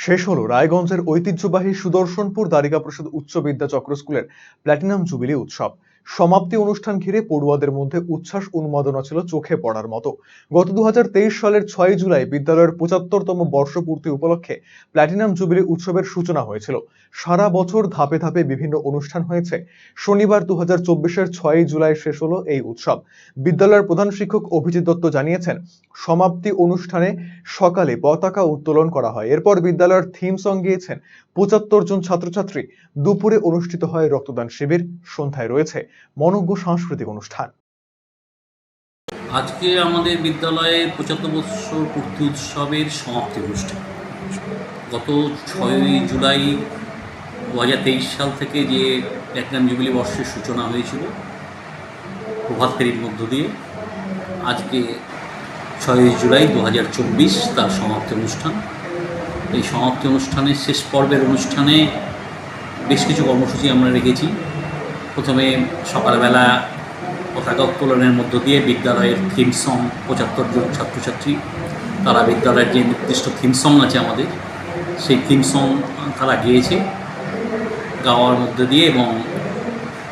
শেষ হলো রায়গঞ্জের ঐতিহ্যবাহী সুদর্শনপুর দ্বারিকা প্রসাদ উচ্চ বিদ্যাচক্র স্কুলের প্ল্যাটিনাম জুবিলি উৎসব। সমাপ্তি অনুষ্ঠান ঘিরে পড়ুয়াদের মধ্যে উচ্ছ্বাস উন্মাদনা ছিল চোখে পড়ার মতো। গত দু সালের ছয় জুলাই বিদ্যালয়ের পঁচাত্তরতম বর্ষপূর্তি উপলক্ষে প্ল্যাটিনাম জুবিলি উৎসবের সূচনা হয়েছিল। সারা বছর ধাপে ধাপে বিভিন্ন অনুষ্ঠান হয়েছে। শনিবার দু হাজার চব্বিশের ছয়ই জুলাই শেষ হলো এই উৎসব। বিদ্যালয়ের প্রধান শিক্ষক অভিজিৎ দত্ত জানিয়েছেন, সমাপ্তি অনুষ্ঠানে সকালে পতাকা উত্তোলন করা হয়। এরপর বিদ্যালয়ের থিম সং গিয়েছেন পঁচাত্তর জন ছাত্রছাত্রী। দুপুরে অনুষ্ঠিত হয় রক্তদান শিবির। সন্ধ্যায় রয়েছে মনজ্ঞ সাংস্কৃতিক অনুষ্ঠান। আজকে আমাদের বিদ্যালয়ে পঁচাত্তর বৎসর পূর্তি উৎসবের সমাপ্তি অনুষ্ঠান। গত ছয়ই জুলাই দু হাজার তেইশ সাল থেকে যে প্ল্যাটিনাম জুবিলি বর্ষের সূচনা হয়েছিল, প্রভাত ফেরির মধ্য দিয়ে, আজকে ছয়ই জুলাই দু হাজার চব্বিশ তার সমাপ্তি অনুষ্ঠান। এই সমাপ্তি অনুষ্ঠানের শেষ পর্বের অনুষ্ঠানে বেশ কিছু কর্মসূচি আমরা রেখেছি। প্রথমে সকালবেলা পতাকা উত্তোলনের মধ্য দিয়ে বিদ্যালয়ের থিম সং পঁচাত্তর জন ছাত্রছাত্রী, তারা বিদ্যালয়ের যে নির্দিষ্ট থিম সং আছে আমাদের, সেই থিম সং তারা গেয়েছে, গাওয়ার মধ্যে দিয়ে এবং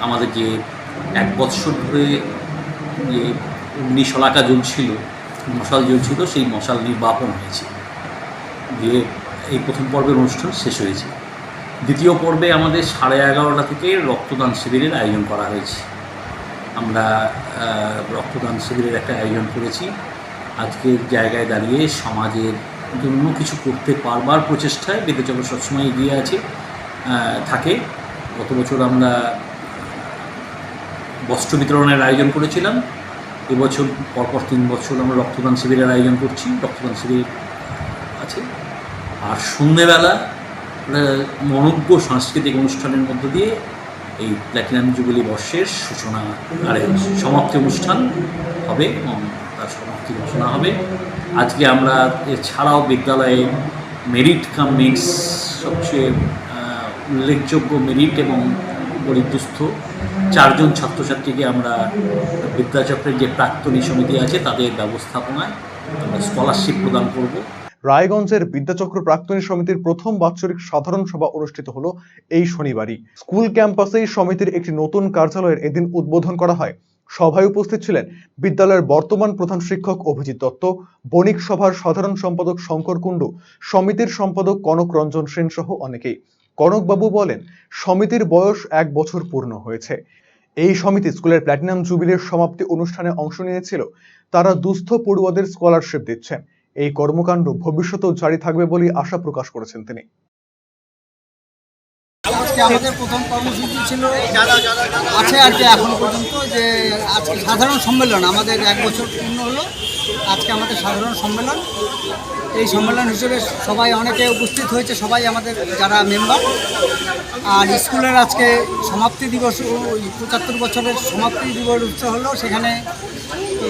আমাদের যে এক বৎসর ধরে যে অগ্নিশলাকা জ্বলছিল মশাল জ্বলছিল সেই মশাল নির্বাপন হয়েছে। দিয়ে এই প্রথম পর্বের অনুষ্ঠান শেষ হয়েছে। দ্বিতীয় পর্বে আমাদের সাড়ে এগারোটা থেকে রক্তদান শিবিরের আয়োজন করা হয়েছে। আমরা রক্তদান শিবিরের একটা আয়োজন করেছি। আজকের জায়গায় দাঁড়িয়ে সমাজের জন্য কিছু করতে পারবার প্রচেষ্টায় বিদ্যাচক্র সবসময় এগিয়ে আছে থাকে। গত বছর আমরা বস্ত্র বিতরণের আয়োজন করেছিলাম। এবছর পরপর তিন বছর আমরা রক্তদান শিবিরের আয়োজন করছি। রক্তদান শিবির আছে। আর সন্ধ্যেবেলা আমরা মনজ্ঞ সাংস্কৃতিক অনুষ্ঠানের মধ্য দিয়ে এই প্ল্যাটিনাম জুবিলি বর্ষের সূচনা আর সমাপ্তি অনুষ্ঠান হবে এবং তার সমাপ্তি ঘোষণা হবে। আজকে আমরা এছাড়াও বিদ্যালয়ে মেরিট কাম মিক্স সবচেয়ে উল্লেখযোগ্য মেরিট এবং গরিবদুস্থ চারজন ছাত্রছাত্রীকে আমরা বিদ্যাচক্রের যে প্রাক্তনী সমিতি আছে তাদের ব্যবস্থাপনায় আমরা স্কলারশিপ প্রদান করব। রায়গঞ্জের বিদ্যাচক্র প্রাক্তনী সমিতির প্রথম বাৎসরিক সাধারণ সভা অনুষ্ঠিত হলো এই শনিবারই। স্কুল ক্যাম্পাসেই সমিতির একটি নতুন কার্যালয়ের এদিন উদ্বোধন করা হয়। সভায় উপস্থিত ছিলেন বিদ্যালয়ের বর্তমান প্রধান শিক্ষক অভিজিৎ দত্ত, বণিক সভার সাধারণ সম্পাদক শঙ্কর কুণ্ডু, সমিতির সম্পাদক কনক রঞ্জন সেন সহ অনেকেই। কনকবাবু বলেন, সমিতির বয়স এক বছর পূর্ণ হয়েছে। এই সমিতি স্কুলের প্ল্যাটিনাম জুবিলির সমাপ্তি অনুষ্ঠানে অংশ নিয়েছিল। তারা দুস্থ পড়ুয়াদের স্কলারশিপ দিচ্ছেন। এই কর্মকাণ্ড ভবিষ্যতেও জারি থাকবে বলে আশা প্রকাশ করেছেন তিনি। আমাদের প্রথম কর্মসূচি ছিল, আছে আর কি এখন পর্যন্ত যে আজকে সাধারণ সম্মেলন, আমাদের এক বছর পূর্ণ হলো, আজকে আমাদের সাধারণ সম্মেলন। এই সম্মেলন হিসেবে সবাই অনেকে উপস্থিত হয়েছে, সবাই আমাদের যারা মেম্বার। আর স্কুলের আজকে সমাপ্তি দিবস পঁচাত্তর বছরের সমাপ্তি দিবস উৎসব হলো, সেখানে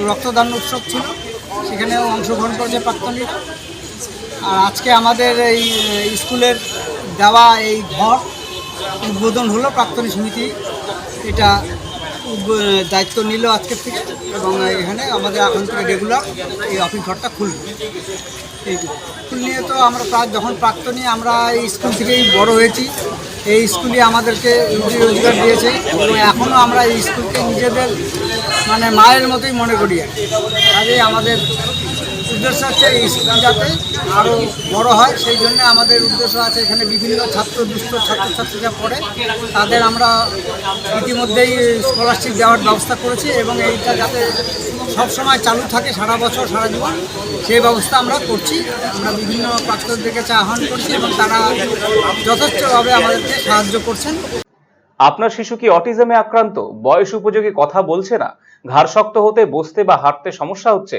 রক্তদান উৎসব ছিল। সেখানেও অংশগ্রহণ করেছে প্রাক্তনীরা আর আজকে আমাদের এই স্কুলের দেওয়া এই ঘর উদ্বোধন হলো প্রাক্তনী সমিতি। এটা দায়িত্ব নিল আজকের থেকে এবং এখানে আমাদের এখন থেকে রেগুলার এই অফিস ঘরটা খুলবে স্কুল নিয়ে তো আমরা প্রায় যখন প্রাক্তনী আমরা এই স্কুল থেকেই বড় হয়েছি এই স্কুলই আমাদেরকে রুজি রোজগার দিয়েছে এবং এখনও আমরা এই স্কুলকে নিজেদের মানে মায়ের মতোই মনে করি আর। আমাদের উদ্দেশ্য হচ্ছে এই যাতে আরও বড় হয়। সেই জন্য আমাদের উদ্দেশ্য আছে এখানে বিভিন্ন ছাত্র দুস্থ ছাত্রছাত্রীরা পড়ে। তাদের আমরা ইতিমধ্যেই স্কলারশিপ দেওয়ার ব্যবস্থা করেছি এবং এইটা যাতে সবসময় চালু থাকে সারা বছর, সারা জীবন, সেই ব্যবস্থা আমরা করছি। আমরা বিভিন্ন প্রাক্তনদের কাছে আহ্বান করছি এবং তারা যথেষ্টভাবে আমাদেরকে সাহায্য করছেন। আপনার শিশু কি অটিজমে আক্রান্ত? বয়স উপযোগী কথা বলছে না? ঘাড় শক্ত হতে, বসতে বা হাঁটতে সমস্যা হচ্ছে?